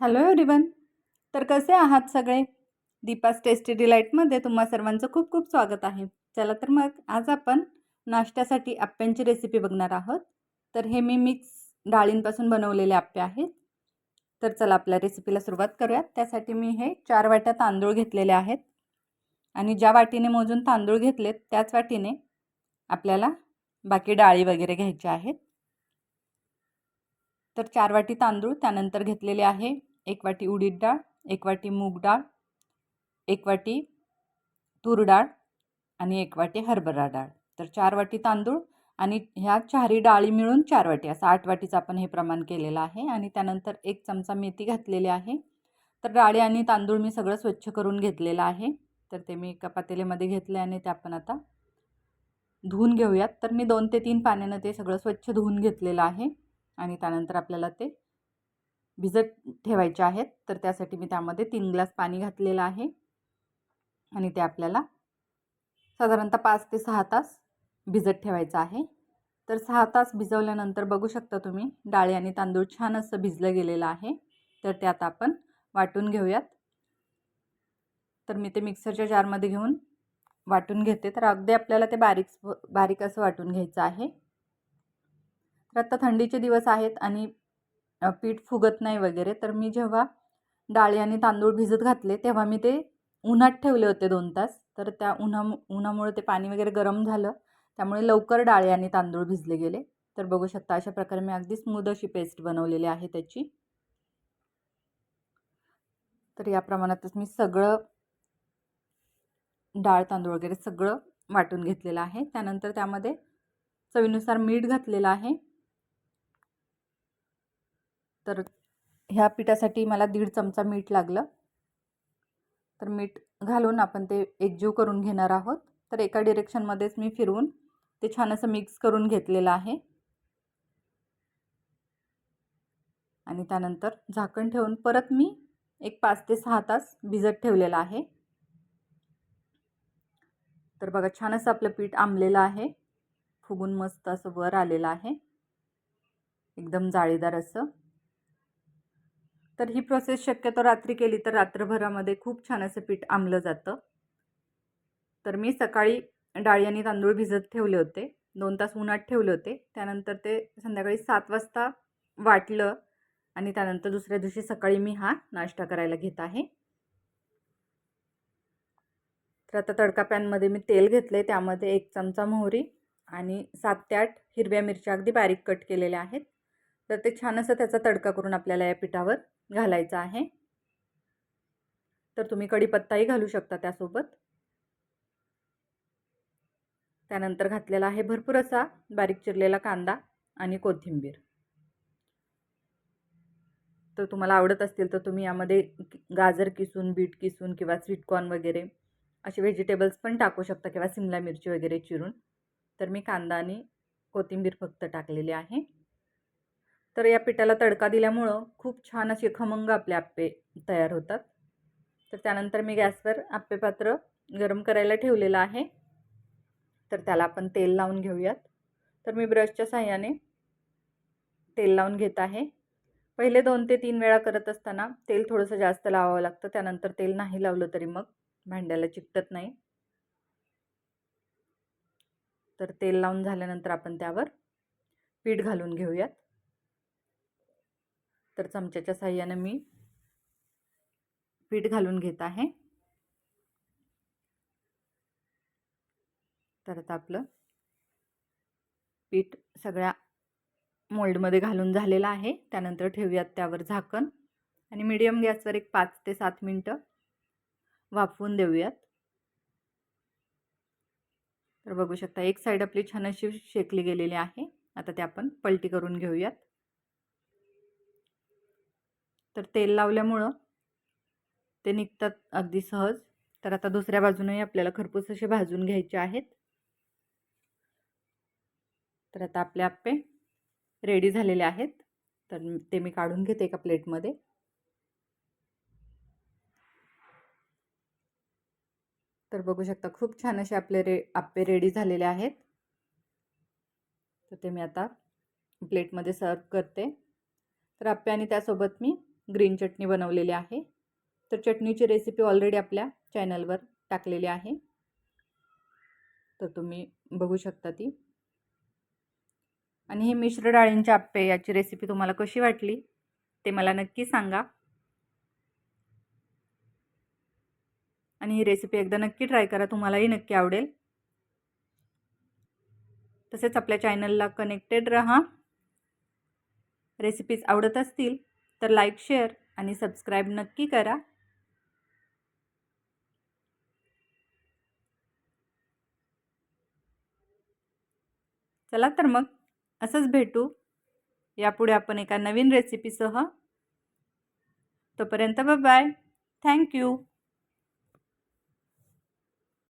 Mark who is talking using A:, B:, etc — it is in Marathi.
A: हॅलो एवरीवन तर कसे आहात सगळे? दीपास टेस्टी डिलाईटमध्ये तुम्हा सर्वांचं खूप खूप स्वागत आहे. चला तर मग आज आपण नाश्त्यासाठी आप्प्यांची रेसिपी बघणार आहोत. तर हे मी मिक्स डाळींपासून बनवलेले आप्पे आहेत. तर चला आपल्या रेसिपीला सुरुवात करूयात. त्यासाठी मी हे चार वाट्या तांदूळ घेतलेले आहेत. आणि ज्या वाटीने मोजून तांदूळ घेतलेत त्याच वाटीने आपल्याला बाकी डाळी वगैरे घ्यायच्या आहेत. तर चार वाटी तांदूळ त्यानंतर घेतलेले आहे. एक वाटी उडीद डाळ एक वाटी मूग डाळ एक वाटी तूर डाळ आणि एक वाटी हरभरा डाळ. तर चार वाटी तांदूळ आणि ह्या चारही डाळी मिळून चार वाटी असं आठ वाटीचं आपण हे प्रमाण केलेलं आहे. आणि त्यानंतर एक चमचा मेथी घातलेली आहे. तर डाळी आणि तांदूळ मी सगळं स्वच्छ करून घेतलेलं आहे. तर ते मी एका पातेल्यामध्ये घेतले आणि ते आपण आता धुवून घेऊयात. तर मी दोन ते तीन पाण्यानं ते सगळं स्वच्छ धुवून घेतलेलं आहे. आणि त्यानंतर आपल्याला ते भिजत ठेवायचे आहेत. तर त्यासाठी मी त्यामध्ये तीन ग्लास पाणी घातलेलं आहे. आणि ते आपल्याला साधारणतः पाच ते सहा तास भिजत ठेवायचं आहे. तर सहा तास भिजवल्यानंतर बघू शकता तुम्ही डाळी आणि तांदूळ छान असं भिजलं गेलेलं आहे. तर ते आता आपण वाटून घेऊयात. तर मी ते मिक्सरच्या जारमध्ये घेऊन वाटून घेते. तर अगदी आपल्याला ते बारीक बारीक असं वाटून घ्यायचं आहे. तर आता थंडीचे दिवस आहेत आणि पीठ फुगत नाही वगैरे तर मी जेव्हा डाळी आणि तांदूळ भिजत घातले तेव्हा मी ते उन्हात ठेवले होते दोन तास. तर त्या उन्हा उन्हामुळे ते पाणी वगैरे गरम झालं. त्यामुळे लवकर डाळी आणि तांदूळ भिजले गेले. तर बघू शकता अशा प्रकारे मी अगदी स्मूद अशी पेस्ट बनवलेली आहे त्याची. तर या प्रमाणातच मी सगळं डाळ तांदूळ वगैरे सगळं वाटून घेतलेलं आहे. त्यानंतर त्यामध्ये चवीनुसार मीठ घातलेलं आहे. तर ह्या पिठासाठी मला दीड चमचा मीठ लागलं. तर मीठ घालून आपण ते एकजीव करून घेणार आहोत. तर एका डिरेक्शनमध्येच मी फिरवून ते छान असं मिक्स करून घेतलेलं आहे. आणि त्यानंतर झाकण ठेवून परत मी एक पाच ते सहा तास भिजत ठेवलेलं आहे. तर बघा छान असं आपलं पीठ आंबलेलं आहे. फुगून मस्त असं वर आलेलं आहे. एकदम जाळीदार असं. तर ही प्रोसेस शक्यतो रात्री केली तर रात्रभरामध्ये खूप छान असं पीठ आंबलं जातं. तर मी सकाळी डाळी आणि तांदूळ भिजत ठेवले होते. दोन तास उन्हात ठेवले होते. त्यानंतर ते संध्याकाळी सात वाजता वाटलं आणि त्यानंतर दुसऱ्या दिवशी सकाळी मी हा नाश्ता करायला घेत आहे. तर आता तडका पॅनमध्ये मी तेल घेतले त्यामध्ये एक चमचा मोहरी आणि सात ते आठ हिरव्या मिरच्या अगदी बारीक कट केलेल्या आहेत. तर ते छान असं त्याचा तडका करून आपल्याला या पिठावर घालायचा आहे. तर तुम्ही कढीपत्ताही घालू शकता त्यासोबत. त्यानंतर घातलेला आहे भरपूर असा बारीक चिरलेला कांदा आणि कोथिंबीर. तर तुम्हाला आवडत असतील तर तुम्ही यामध्ये गाजर किसून बीट किसून किंवा स्वीटकॉर्न वगैरे असे व्हेजिटेबल्स पण टाकू शकता किंवा सिमला मिरची वगैरे चिरून. तर मी कांदा आणि कोथिंबीर फक्त टाकलेली आहे. तर या पिठाला तडका दिल्यामुळं खूप छान असे खमंग आपले आप्पे तयार होतात. तर त्यानंतर मी गॅसवर आप्पे पात्र गरम करायला ठेवलेलं आहे. तर त्याला आपण तेल लावून घेऊयात. तर मी ब्रशच्या साह्याने तेल लावून घेत आहे. पहिले दोन ते तीन वेळा करत असताना तेल थोडंसं जास्त लावावं लागतं. त्यानंतर तेल नाही लावलं तरी मग भांड्याला चिकटत नाही. तर तेल लावून झाल्यानंतर आपण त्यावर पीठ घालून घेऊयात. तर चमच्याच्या साह्यानं मी पीठ घालून घेत आहे. तर आता आपलं पीठ सगळ्या मोल्डमध्ये घालून झालेलं आहे. त्यानंतर ठेवूयात त्यावर झाकण. आणि मीडियम गॅसवर एक पाच ते सात मिनटं वाफवून देऊयात. तर बघू शकता एक साईड आपली छान अशी शेकली गेलेली आहे. आता ते आपण पलटी करून घेऊयात. तर तेल लावल्यामुळं ते निघतात अगदी सहज. तर आता दुसऱ्या बाजूनही आपल्याला खरपूस असे भाजून घ्यायचे आहेत. तर आता आपले आप्पे रेडी झालेले आहेत. तर ते मी काढून घेते एका प्लेटमध्ये तर बघू शकता खूप छान असे आपले रे आप्पे रेडी झालेले आहेत. तर ते मी आता प्लेटमध्ये सर्व करते. तर आप्पे आणि त्यासोबत मी ग्रीन चटणी बनवलेली आहे. तर चटणीची रेसिपी ऑलरेडी आपल्या चॅनलवर टाकलेली आहे. तर तुम्ही बघू शकता ती. आणि हे मिश्र डाळींचे आप्पे याची रेसिपी तुम्हाला कशी वाटली ते मला नक्की सांगा. आणि ही रेसिपी एकदा नक्की ट्राय करा तुम्हालाही नक्की आवडेल. तसेच आपल्या चॅनलला कनेक्टेड रहा. रेसिपीज आवडत असतील तर लाईक शेअर आणि सबस्क्राईब नक्की करा. चला तर मग असंच भेटू. यापुढे आपण एका नवीन रेसिपीसह तोपर्यंत बाय थँक्यू